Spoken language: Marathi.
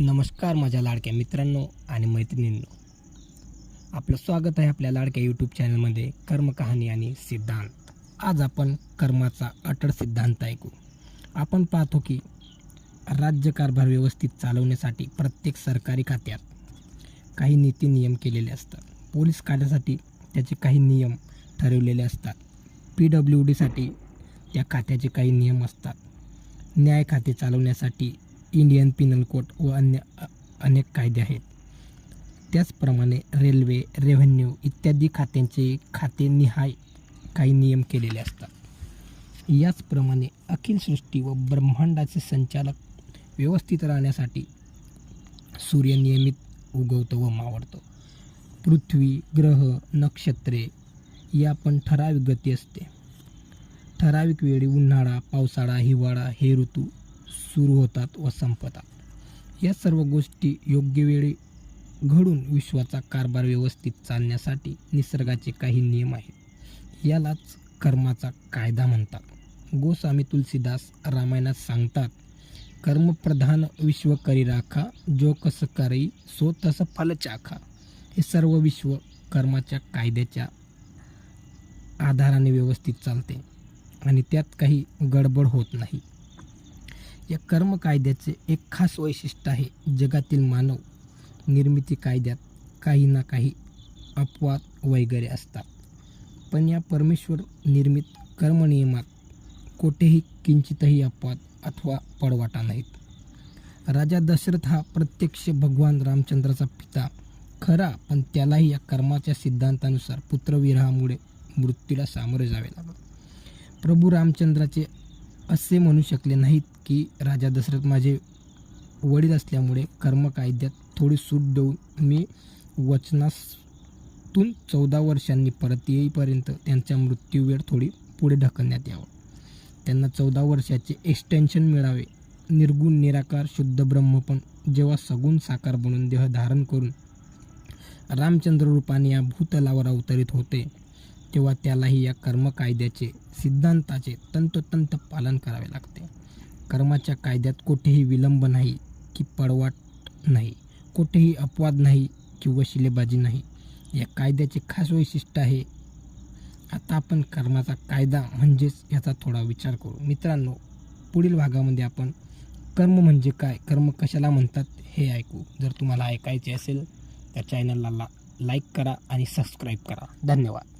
नमस्कार माझ्या लाडक्या मित्रांनो आणि मैत्रिणींनो. आपलं स्वागत आहे आपल्या लाडक्या यूट्यूब चॅनलमध्ये कर्मकहाणी आणि सिद्धांत. आज आपण कर्माचा अटळ सिद्धांत ऐकू. आपण पाहतो की राज्यकारभार व्यवस्थित चालवण्यासाठी प्रत्येक सरकारी खात्यात काही नीती नियम केलेले असतात. पोलीस खात्यासाठी त्याचे काही नियम ठरवलेले असतात. पी डब्ल्यू डीसाठी त्या खात्याचे काही नियम असतात. न्याय खाते चालवण्यासाठी इंडियन पिनल कोड व अन्य अनेक कायदे आहेत. त्याचप्रमाणे रेल्वे रेव्हेन्यू इत्यादी खात्यांचे खाते निहाय काही नियम केलेले असतात. याचप्रमाणे अखिल सृष्टी व ब्रह्मांडाचे संचालक व्यवस्थित राहण्यासाठी सूर्य नियमित उगवतो व मावळतो. पृथ्वी ग्रह नक्षत्रे या पण ठराविक गती असते. ठराविक वेळी उन्हाळा पावसाळा हिवाळा हे ऋतू सुरू होतात व संपतात. या सर्व गोष्टी योग्य वेळी घडून विश्वाचा कारभार व्यवस्थित चालण्यासाठी निसर्गाचे काही नियम आहेत. यालाच कर्माचा कायदा म्हणतात. गोस्वामी तुलसीदास रामायणात सांगतात कर्मप्रधान विश्व करी राखा जो कसं करी सो तसं फल चाखा. हे सर्व विश्व कर्माच्या कायद्याच्या आधाराने व्यवस्थित चालते आणि त्यात काही गडबड होत नाही. या कर्म कायद्याचे एक खास वैशिष्ट्य आहे जगातील मानव निर्मिती कायद्यात काही ना काही अपवाद वगैरे असतात. पण या परमेश्वर निर्मित कर्मनियमात कोठेही किंचितही अपवाद अथवा पडवाटा नाहीत. राजा दशरथ हा प्रत्यक्ष भगवान रामचंद्राचा पिता खरा पण त्यालाही या कर्माच्या सिद्धांतानुसार पुत्रविरहामुळे मृत्यूला सामोरे जावे लागले. प्रभू रामचंद्राचे असे म्हणू शकले नाहीत की राजा दशरथ माझे वडील असल्यामुळे कर्म कायद्यात थोडी सूट देऊन मी वचनातून चौदा वर्षांनी परत येईपर्यंत त्यांचा मृत्यू वेळ थोडी पुढे ढकलण्यात यावं. त्यांना चौदा वर्षाचे एक्सटेन्शन मिळावे. निर्गुण निराकार शुद्ध ब्रह्म पण जेव्हा सगुण साकार बनून देह धारण करून रामचंद्र रूपाने या भूतलावर अवतरित होते तेव्हा त्यालाही या कर्म कायद्याचे सिद्धांताचे तंतोतंत पालन करावे लागते. कर्माच्या कायद्यात कुठेही विलंब नाही की पडवाट नाही कुठेही अपवाद नाही किंवा शिलेबाजी नाही. या कायद्याचे खास वैशिष्ट्य आहे. आता आपण कर्माचा कायदा म्हणजेच याचा थोडा विचार करू. मित्रांनो पुढील भागामध्ये आपण कर्म म्हणजे काय कर्म कशाला म्हणतात हे ऐकू. जर तुम्हाला ऐकायचे असेल तर चॅनलला ला लाईक करा आणि सबस्क्राईब करा. धन्यवाद.